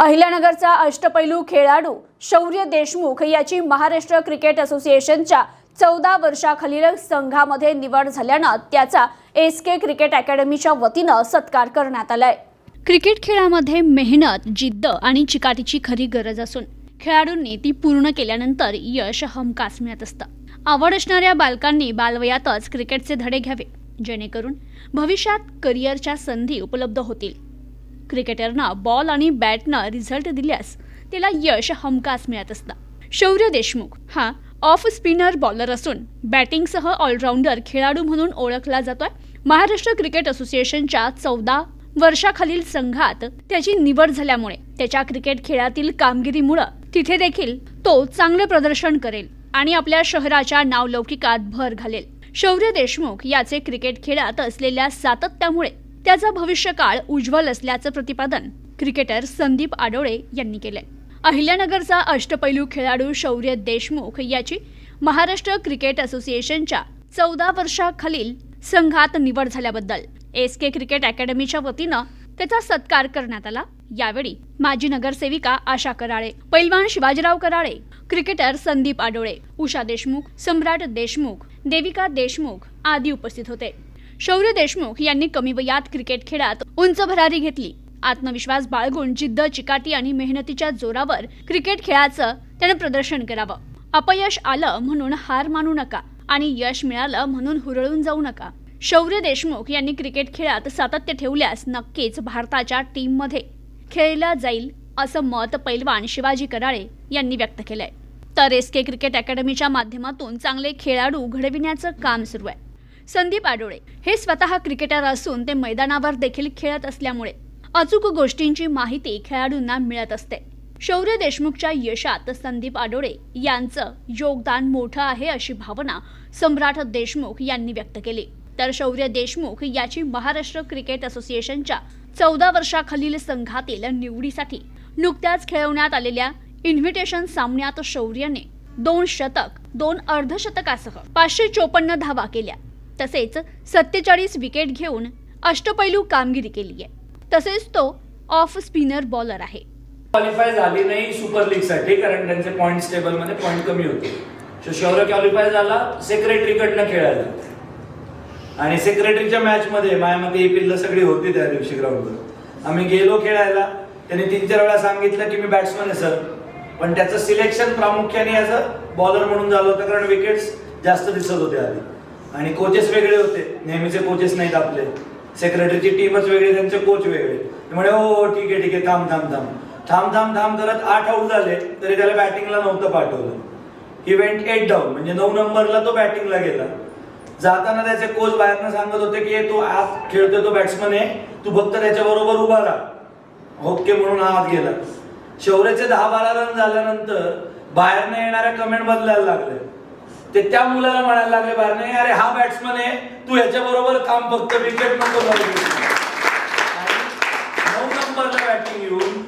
अहिल्यानगरचा अष्टपैलू खेळाडू शौर्य देशमुख याची महाराष्ट्र क्रिकेट असोसिएशनच्या चौदा वर्षाखालील संघामध्ये निवड झाल्यानं त्याचा एस के क्रिकेट अकॅडमीच्या वतीनं सत्कार करण्यात आलाय. क्रिकेट खेळामध्ये मेहनत जिद्द आणि चिकाटीची खरी गरज असून खेळाडूंनी ती पूर्ण केल्यानंतर यश हमखास मिळत असतं. आवड असणाऱ्या बालकांनी बालवयातच क्रिकेटचे धडे घ्यावे जेणेकरून भविष्यात करिअरच्या संधी उपलब्ध होतील. क्रिकेटरनं बॉल आणि बॅटनं रिझल्ट दिल्यास त्याला यश हमखास मिळत असतं. शौर्य देशमुख हा ऑफ स्पिनर बॉलर असून बॅटिंगसह ऑलराऊंडर खेळाडू म्हणून ओळखला जातोय. महाराष्ट्र क्रिकेट असोसिएशनच्या चौदा वर्षाखालील संघात त्याची निवड झाल्यामुळे त्याच्या क्रिकेट खेळातील कामगिरीमुळं तिथे देखील तो चांगले प्रदर्शन करेल आणि आपल्या शहराच्या नावलौकिकात भर घालेल. शौर्य देशमुख याचे क्रिकेट खेळात असलेल्या सातत्यामुळे त्याचा भविष्यकाळ उज्ज्वल असल्याचं प्रतिपादन क्रिकेटर संदीप आडोळे यांनी केलंय. अहिल्यानगरचा अष्टपैलू खेळाडू शौर्य देशमुख याची महाराष्ट्र क्रिकेट असोसिएशनच्या चौदा वर्षाखालील संघात निवड झाल्याबद्दल एस के क्रिकेट अकॅडमीच्या वतीनं त्याचा सत्कार करण्यात आला. यावेळी माजी नगरसेविका आशा कराळे पैलवान शिवाजीराव कराळे क्रिकेटर संदीप आडोळे उषा देशमुख सम्राट देशमुख देविका देशमुख आदी उपस्थित होते. शौर्य देशमुख यांनी कमी वयात क्रिकेट खेळात उंच भरारी घेतली. आत्मविश्वास बाळगून जिद्द चिकाटी आणि मेहनतीच्या जोरावर क्रिकेट खेळाचं त्यानं प्रदर्शन करावं. अपयश आलं म्हणून हार मानू नका आणि यश मिळालं म्हणून हुरळून जाऊ नका. शौर्य देशमुख यांनी क्रिकेट खेळात सातत्य ठेवल्यास नक्कीच भारताच्या टीममध्ये खेळला जाईल असं मत पैलवान शिवाजी कराळे यांनी व्यक्त केलंय. तर एस के क्रिकेट अकॅडमीच्या माध्यमातून चांगले खेळाडू घडविण्याचं काम सुरू आहे. संदीप आडोळे. हे स्वतः क्रिकेटर असून ते मैदानावर देखील खेळत असल्यामुळे अचूक गोष्टींची माहिती खेळाडूंना मिळत असते. शौर्य देशमुखच्या यशात संदीप आडोळे यांचं योगदान मोठं आहे अशी भावना सम्राट देशमुख यांनी व्यक्त केली. तर शौर्य देशमुख याची महाराष्ट्र क्रिकेट असोसिएशनच्या चौदा वर्षाखालील संघातील निवडीसाठी नुकत्याच खेळवण्यात आलेल्या इन्व्हिटेशन सामन्यात शौर्यने दोन शतक दोन अर्धशतकासह पाचशे चोपन्न धावा केल्या. तसेच सत्तेचाळीस विकेट घेऊन अष्टपैलू कामगिरी केली आहे. तसेच तो ऑफ स्पिनर बॉलर आहे. क्वालिफाय झाली नाही सुपर लीगसाठी कारण त्यांचे पॉईंट्स टेबलमध्ये पॉईंट कमी होते. शौर्य क्वालिफाय झाला सेक्रेटरीकडनं खेळायला. आणि सेक्रेटरीच्या मॅच मध्ये माझ्या मते ही पिल्ल सगळी होती त्या दिवशी ग्राउंडवर आम्ही गेलो खेळायला. त्यांनी तीन चार वेळा सांगितलं की मी बॅट्समन आहे सर पण त्याचं सिलेक्शन प्रामुख्याने ॲज अ बॉलर म्हणून झालं होतं कारण विकेट्स जास्त दिसत होते आधी. आणि कोचेस वेगळे होते. नेहमीचे कोचेस नाहीत आपले. सेक्रेटरीची टीमच वेगळी त्यांचे कोच वेगळे. म्हणे हो हो ठीक आहे ठीक आहे थांब थांब थांब. थांब थांब थांब करत आठ आऊट झाले तरी त्याला बॅटिंगला नव्हतं पाठवलं. ही वेंट एट डाऊन म्हणजे नऊ नंबरला तो बॅटिंगला गेला. जाताना त्याचे कोच बाहेरनं सांगत होते की तो आज खेळतोय तो बॅट्समन आहे. तू फक्त त्याच्या बरोबर उभा राहा. ओके म्हणून आत गेला. शौर्याचे दहा बारा रन झाल्यानंतर बाहेरनं येणाऱ्या कमेंट बदलायला लागले. ते त्या मुलाला म्हणायला लागले बाहेरने अरे हा बॅट्समन आहे तू याच्या बरोबर थांब फक्त विकेट नको नऊ नंबरला बॅटिंग येऊन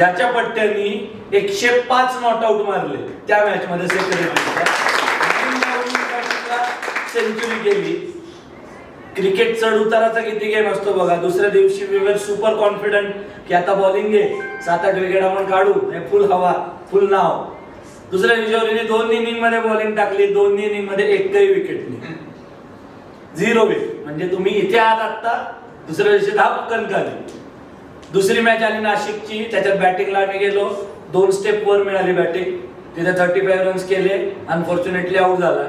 याच्या पट्ट्यांनी एकशे पाच नॉट आउट मारले. त्या मॅच मध्ये सेंचुरी केली क्रिकेट चढ उताराचा किती गेम असतो बघा. दुसऱ्या दिवशी वी वेर सुपर कॉन्फिडंट की आता बॉलिंग आहे. सात आठ विकेट आपण काढू. फुल हवा फुल नाव. दुसऱ्या दिवशी दोन इनिंगमध्ये बॉलिंग टाकली दोन इनिंगमध्ये एकही विकेट नाही. झिरो विकेट म्हणजे तुम्ही इथे आहात आत्ता दुसऱ्या दिवशी दहा पक्कन खाली दुसरी मॅच आली नाशिकची त्याच्यात बॅटिंगला आम्ही गेलो. दोन स्टेप वर मिळाली बॅटिंग तिथे थर्टी फाईव्ह रन्स केले. अनफॉर्च्युनेटली आऊट झाला.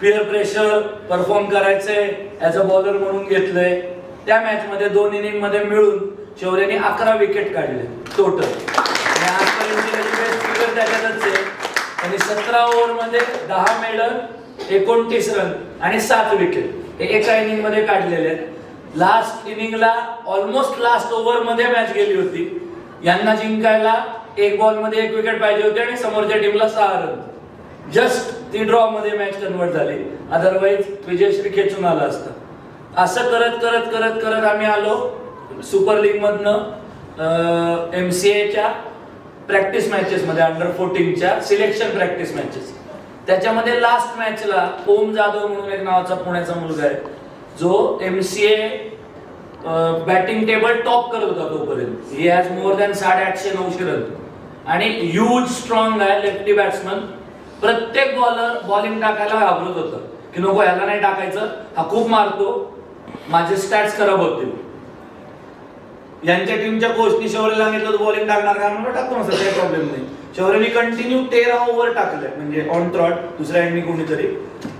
पिअर प्रेशर परफॉर्म करायचंय ॲज अ बॉलर म्हणून घेतलंय. त्या मॅचमध्ये दोन इनिंगमध्ये मिळून शौर्याने अकरा विकेट काढले टोटल आणि आजपर्यंत त्याच्यातच आहे. आणि सतरा ओव्हरमध्ये दहा मेडल एकोणतीस रन आणि सात विकेट हे एका इनिंगमध्ये काढलेले आहेत. लास्ट इनिंगला ऑलमोस्ट लास्ट ओव्हरमध्ये मॅच गेली होती. यांना जिंकायला एक बॉलमध्ये एक विकेट पाहिजे होती आणि समोरच्या टीमला सहा रन जस्ट ती ड्रॉ मध्ये मॅच कन्वर्ट झाली. अदरवाईज विजयश्री खेचून आला असता. असं करत करत करत करत आम्ही आलो. सुपर लीग मधनं एम सी एच्या प्रॅक्टिस मॅचेस मध्ये अंडर फोर्टीनच्या सिलेक्शन प्रॅक्टिस मॅचेस त्याच्यामध्ये लास्ट मॅचला ओम जाधव म्हणून एक नावाचा पुण्याचा मुलगा आहे. जो M C A batting table top करत होता तोपर्यंत. ही हॅज मोर दॅन साडे आठशे नऊशे रन आणि ह्यूज स्ट्रॉंग आहे लेफ्टी बॅट्समन प्रत्येक बॉलर बॉलिंग टाकायला घाबरत होतं. की नको ह्याला नाही टाकायचं. हा खूप मारतो. माझे स्टॅट्स खराब होतील. यांच्या टीमच्या कोचनी शौर्यला सांगितलं तू बॉलिंग टाकणार का? म्हणून टाकतो ना काही प्रॉब्लेम नाही. शौर्यने कंटिन्यू तेरा ओव्हर टाकले म्हणजे ऑन ट्रॉट दुसऱ्या एंडनी कोणीतरी.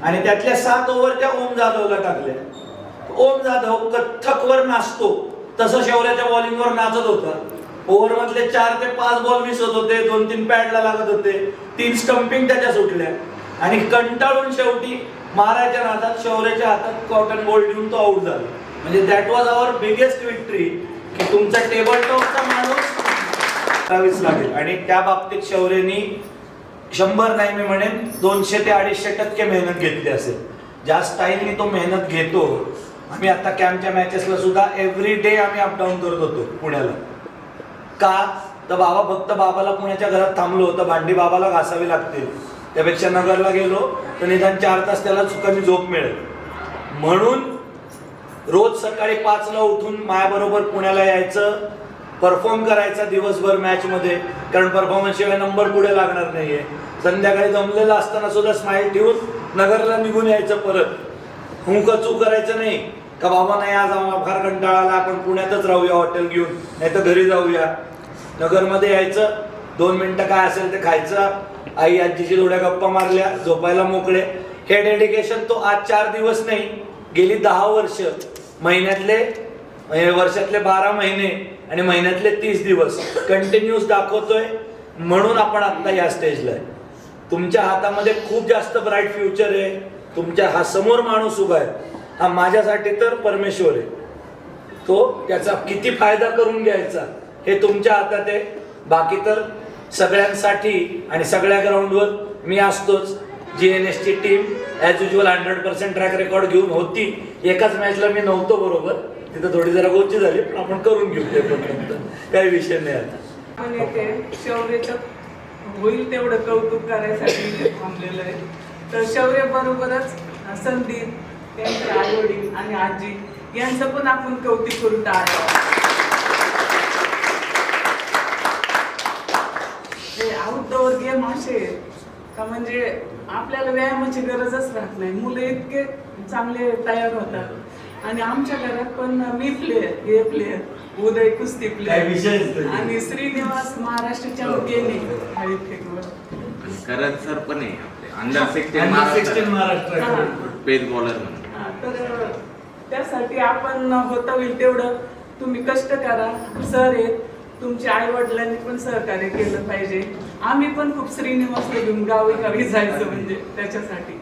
आणि त्यातल्या सात ओव्हर त्या ओम जाधवला टाकल्या. ओम जाधव कथ्थकवर नाचतो. तसं शौर्याच्या बॉलिंगवर नाचत होता. ओव्हर मधले चार ते पाच बॉल मिस होत होते दोन तीन पॅडला लागत होते. तीन स्टंपिंग त्याच्या सुटल्या. आणि कंटाळून शेवटी मारायच्या नादात शौर्याच्या हातात कॉटन बॉल देऊन तो आउट झाला. म्हणजे that was our biggest victory की तुमचा टेबल टॉपचा माणूस करावीच लागेल. आणि त्या बाबतीत शौर्यनी शंभर नाही मी म्हणेन दोनशे ते अडीचशे टक्के मेहनत घेतली असेल. ज्या स्टाईलनी तो मेहनत घेतो आम्ही आता कॅम्पच्या मॅचेसला सुद्धा एव्हरी डे आम्ही अपडाऊन करत होतो पुण्याला. का? तर बाबा फक्त बाबाला पुण्याच्या घरात थांबलो तर भांडी बाबाला घासावी लागतील. त्यापेक्षा नगरला गेलो तर निदान चार तास त्याला कमी झोप मिळेल. म्हणून रोज सकाळी पाचला उठून मायाबरोबर पुण्याला यायचं परफॉर्म करायचा दिवसभर मॅचमध्ये कारण परफॉर्मन्सशिवाय नंबर पुढे लागणार नाहीये. संध्याकाळी जमलेलं असताना सुद्धा स्माईल ठेवून नगरला निघून यायचं परत. हुंकचू करायचं नाही. का बाबा नाही आज आम्हाला फार कंटाळा आला आपण पुण्यातच राहूया हॉटेल घेऊन. नाही तर घरी जाऊया. नगरमध्ये यायचं दोन मिनटं काय असेल ते खायचं. आई आजीची थोड्या गप्पा मारल्या झोपायला मोकळे. हे डेडिकेशन तो आज चार दिवस नाही गेली दहा वर्ष. महिन्यातले वर्षातले बारा महिने आणि महिन्यातले तीस दिवस कंटिन्यूस दाखवतोय म्हणून आपण आत्ता या स्टेजला आहे. तुमच्या हातामध्ये खूप जास्त ब्राईट फ्युचर आहे. तुमच्या हा समोर माणूस उभा आहे. हा माझ्यासाठी तर परमेश्वर आहे. तो त्याचा किती फायदा करून घ्यायचा हे तुमच्या हातात आहे. बाकी तर सगळ्यांसाठी आणि सगळ्या ग्राउंडवर मी असतोच. जी एन एसची team as usual hundred percent track record घेऊन होती. एकाच मॅचला मी नव्हतो बरोबर. तिथं थोडी जरा गोची झाली पण आपण करून घेऊ ते पण काही विषय नाही आता. होईल तेवढं कौतुक करायसाठी थांबलेलं आहे. तर शौर्य बरोबरच संदीप त्यांचे आई वडील आणि आजी यांचं पण आपण कौतुक करून टाळावं आउटडोअर गेम असे का म्हणजे आपल्याला व्यायामाची गरजच राहत नाही. मुलं इतके चांगले तयार होतात. आणि आमच्या घरात पण मी प्लेयर हे प्लेयर उदय कुस्ती प्लेयर. आणि श्रीनिवास महाराष्ट्र चॅम्पियन आहे. हळीफेकवर करत सर पण आहे आपले. Under sixteen Under 16 Maharashtra. Maharashtra pace bowler म्हणून. तर त्यासाठी आपण होता होईल तेवढं. तुम्ही कष्ट करा. सर आहेत. तुमच्या आई वडिलांनी पण सहकार्य केलं पाहिजे. आम्ही पण खूप श्रीनिवासला घेऊन गावी गावी जायचं म्हणजे त्याच्यासाठी.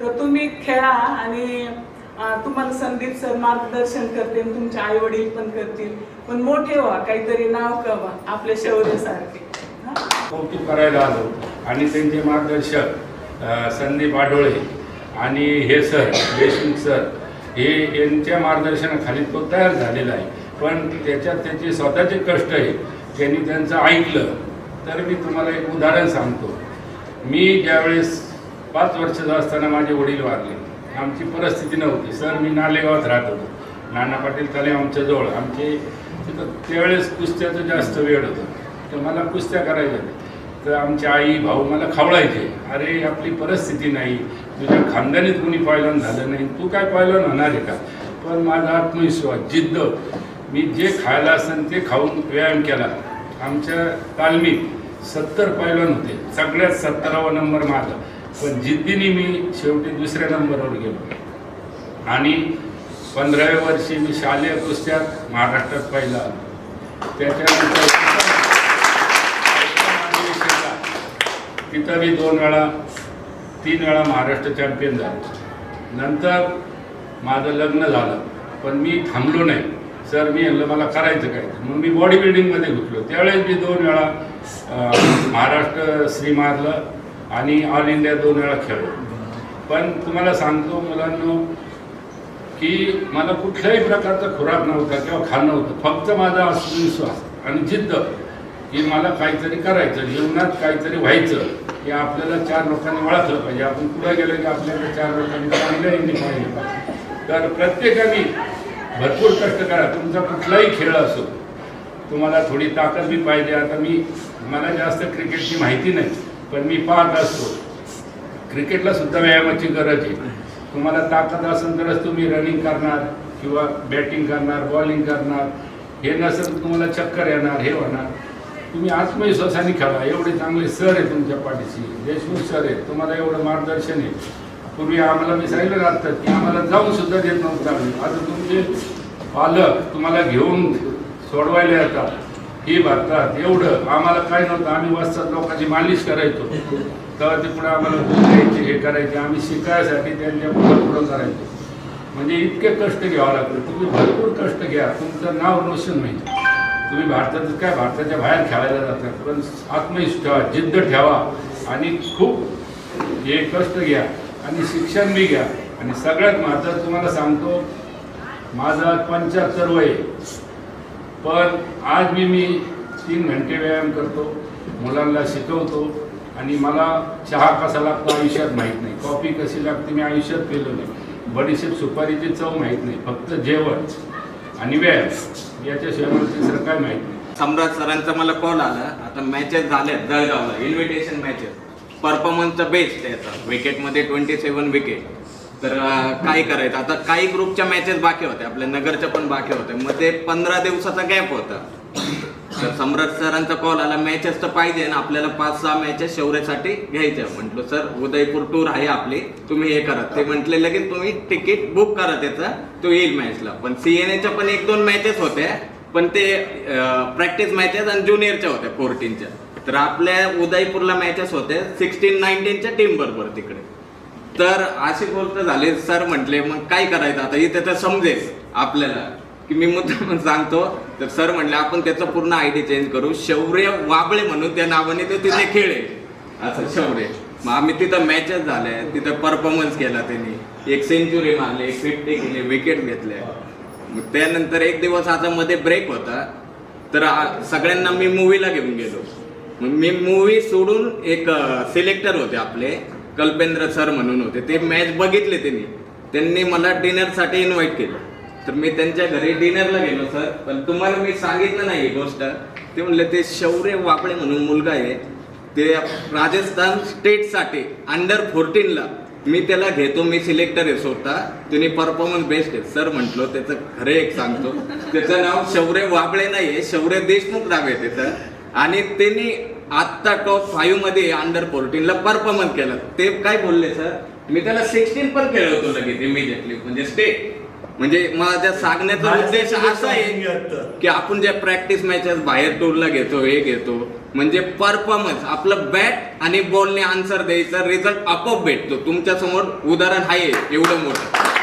तर तुम्ही खेळा आणि तुम्हाला संदीप सर मार्गदर्शन करतील तुमचे आई वडील पण करतील. पण मोठे व्हा काहीतरी नाव कवा आपल्या शौर्यासारखे. हा? कौतुक करायला आलो. आणि त्यांचे मार्गदर्शक संदीप आडोळे आणि हे सर देशमुख सर हे यांच्या मार्गदर्शनाखाली तो तयार झालेला आहे. पण त्याच्यात त्याचे स्वतःचे कष्ट आहे त्यांनी त्यांचं ऐकलं. तर मी तुम्हाला एक उदाहरण सांगतो. मी ज्यावेळेस पाच वर्षाचा असताना माझे वडील वारले. आमची परिस्थिती नव्हती. सर मी नालेगावात राहत होतो. नाना पाटील तले आमच्या जवळ. आमचे तिथं त्यावेळेस कुस्त्याचं जास्त वेळ होतं. तर मला कुस्त्या करायच्या तर आमची आई भाऊ मला खवळायचे. अरे आपली परिस्थिती नाही. तुझ्या खानदानीत कुणी पायलन झालं नाही. तू काय पायलन होणार आहे का? पण माझा आत्मविश्वास जिद्द मी जे खायला असेल ते खाऊन व्यायाम केला. आमच्या तालमीत सत्तर पैलवान होते. सगळ्यात सत्तरावा नंबर माझा. पण जिद्दीने मी शेवटी दुसऱ्या नंबरवर गेलो. आणि पंधराव्या वर्षी मी शालेय कुस्त्यात महाराष्ट्रात पहिला आलो. त्याच्यानंतर तिथं मी दोन वेळा तीन वेळा महाराष्ट्र चॅम्पियन झालो. नंतर माझं लग्न झालं. पण मी थांबलो नाही. सर मी म्हणलं मला करायचं काय? मग मी बॉडी बिल्डिंगमध्ये घुसलो. त्यावेळेस मी दोन वेळा महाराष्ट्र श्री मारलं आणि ऑल इंडिया दोन वेळा खेळलो. पण तुम्हाला सांगतो मुलांना की मला कुठल्याही प्रकारचा खुराक नव्हता किंवा खाणं नव्हतं. फक्त माझा आत्मविश्वास आणि जिद्द की मला काहीतरी करायचं जीवनात काहीतरी व्हायचं की आपल्याला चार लोकांनी ओळखलं पाहिजे. आपण पुढे गेलो की आपल्याला चार लोकांनी चांगलं पाहिजे तर प्रत्येकाने भरपूर कष्ट करा. तुमचा कुठलाही खेळ असो तुम्हाला थोडी ताकद बी पाहिजे. आता मी मला जास्त क्रिकेटची माहिती नाही पण मी पाहत असतो. क्रिकेटला सुद्धा व्यायामाची गरज आहे. तुम्हाला ताकद असेल तरच तुम्ही रनिंग करणार किंवा बॅटिंग करणार बॉलिंग करणार. हे नसेल तर तुम्हाला चक्कर येणार हे होणार. तुम्ही आत्मविश्वासाने खेळा. एवढे चांगले सर आहे तुमच्या पाठीशी. देशमुख सर आहेत. तुम्हाला एवढं मार्गदर्शन आहे. पूर्वी आम्हाला मी सांगितलं की आम्हाला जाऊन सुद्धा देत नव्हतं आम्ही. आता तुमचे पालक तुम्हाला घेऊन सोडवायला येतात. ही भारतात. एवढं. आम्हाला काय नव्हतं. आम्ही वस्तात लोकांची मालिश करायचो. तेव्हा ते पुढे आम्हाला दूध द्यायचे हे करायचे. आम्ही शिकायसाठी त्यांच्या पुढं पुढं करायचो. म्हणजे इतके कष्ट घ्यावं लागतं. तुम्ही भरपूर कष्ट घ्या. तुमचं नाव रोशन होईल. तुम्ही भारतात काय? भारताच्या बाहेर खेळायला जातात पण आत्मविश्वास ठेवा जिद्द ठेवा. आणि खूप हे कष्ट घ्या. आणि शिक्षण बी घ्या. आणि सगळ्यात महत्त्वाचं तुम्हाला सांगतो माझं पंच्याहत्तर वय पण आज मी मी तीन घंटे व्यायाम करतो मुलांना शिकवतो आणि मला चहा कसा लागतो आयुष्यात माहीत नाही. कॉफी कशी लागते मी आयुष्यात पेलो नाही. बडीशेप सुपारीची चव माहीत नाही. फक्त जेवण आणि व्यायाम. याच्याशिवाय मला तिसरं काय माहीत नाही. सम्राट सरांचा मला कॉल आला. आता मॅचेस झाल्या जळगावला. इन्व्हिटेशन मॅचेस परफॉर्मन्सचा बेस्ट आहे आता विकेटमध्ये ट्वेंटी सेवन विकेट तर काय करायचं? आता काही ग्रुपच्या मॅचेस बाकी होत्या आपल्या नगरच्या पण बाकी होत्या मग ते पंधरा दिवसाचा गॅप होता. तर सम्राट सरांचा कॉल आला मॅचेस तर पाहिजे ना. आपल्याला पाच सहा मॅचेस शौर्यासाठी घ्यायच्या म्हटलं सर उदयपूर टूर आहे आपली. तुम्ही हे करा. ते म्हटले लगेच तुम्ही तिकीट बुक करा त्याचा. तो येईल मॅचला पण सीएनएच्या पण एक दोन मॅचेस होत्या पण ते प्रॅक्टिस मॅचेस आणि ज्युनियरच्या होत्या फोर्टीनच्या तर आपल्या उदयपूरला मॅचेस होत्या सिक्स्टीन नाईन्टीनच्या टीम बरोबर तिकडे. तर अशी गोष्ट झाली. सर म्हटले मग काय करायचं आता? इथे तर समजेल आपल्याला की मी मुद्दाम सांगतो. तर सर म्हटले आपण त्याचं पूर्ण आयडी चेंज करू. शौर्य वाबळे म्हणून त्या नावाने तो तिथे खेळेल. असं शौर्य. मग आम्ही तिथं मॅचेस झाल्या. तिथं परफॉर्मन्स केला त्यांनी. एक सेंचुरी मारली एक फिफ्टी केली विकेट घेतल्या. मग त्यानंतर एक दिवस आता मध्ये ब्रेक होता. तर सगळ्यांना मी मूवीला घेऊन गेलो. मी मूवी सोडून एक सिलेक्टर होते आपले. कल्पेंद्र सर म्हणून होते. ते मॅच बघितले त्यांनी. त्यांनी मला डिनरसाठी इन्व्हाइट केलं. तर मी त्यांच्या घरी डिनरला गेलो सर पण तुम्हाला मी सांगितलं नाही ही गोष्ट. ते म्हणले ते शौर्य वापडे म्हणून मुलगा आहे. ते राजस्थान स्टेटसाठी अंडर फोर्टीनला मी त्याला घेतो मी सिलेक्टर आहे स्वतः. तुम्ही परफॉर्मन्स बेस्ट आहे. सर म्हटलो त्याचं खरे एक सांगतो. त्याचं नाव शौर्य वाबळे नाही आहे शौर्य देशमुख नाव आहे त्याचं. आणि त्यांनी आत्ता टॉप फाईव्हमध्ये अंडर फोर्टीनला परफॉर्मन्स केला. ते काय बोलले सर मी त्याला सिक्स्टीन पण खेळवतो लगेच इमिजिएटली म्हणजे स्टेट म्हणजे माझ्या सांगण्याचा उद्देश असा आहे की आपण ज्या प्रॅक्टिस मॅचेस बाहेर टूरला घेतो हे घेतो म्हणजे परफॉर्मन्स आपलं बॅट आणि बॉलने आन्सर द्यायचा रिझल्ट आपोआप भेटतो. तुमच्यासमोर उदाहरण आहे एवढं मोठं.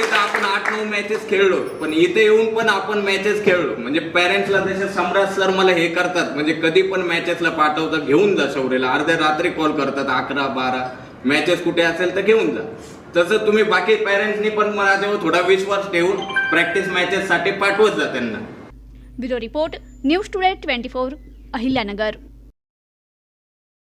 तर आपण आठ नऊ मॅचेस खेळलो पण इथे येऊन पण आपण मॅचेस खेळलो. म्हणजे पॅरेंट्सला जसे सम्राट सर मला हे करतात म्हणजे कधी पण मॅचेसला पाठवतात घेऊन जा शौर्यला. अर्ध्या रात्री कॉल करतात अकरा बारा. मॅचेस कुठे असेल तर घेऊन जा. तसं तुम्ही बाकी पॅरेंट्सनी पण माझ्यावर थोडा विश्वास ठेवून प्रॅक्टिस मॅचेस साठी पाठवत जा त्यांना. Bureau report news today twenty four Ahilyanagar.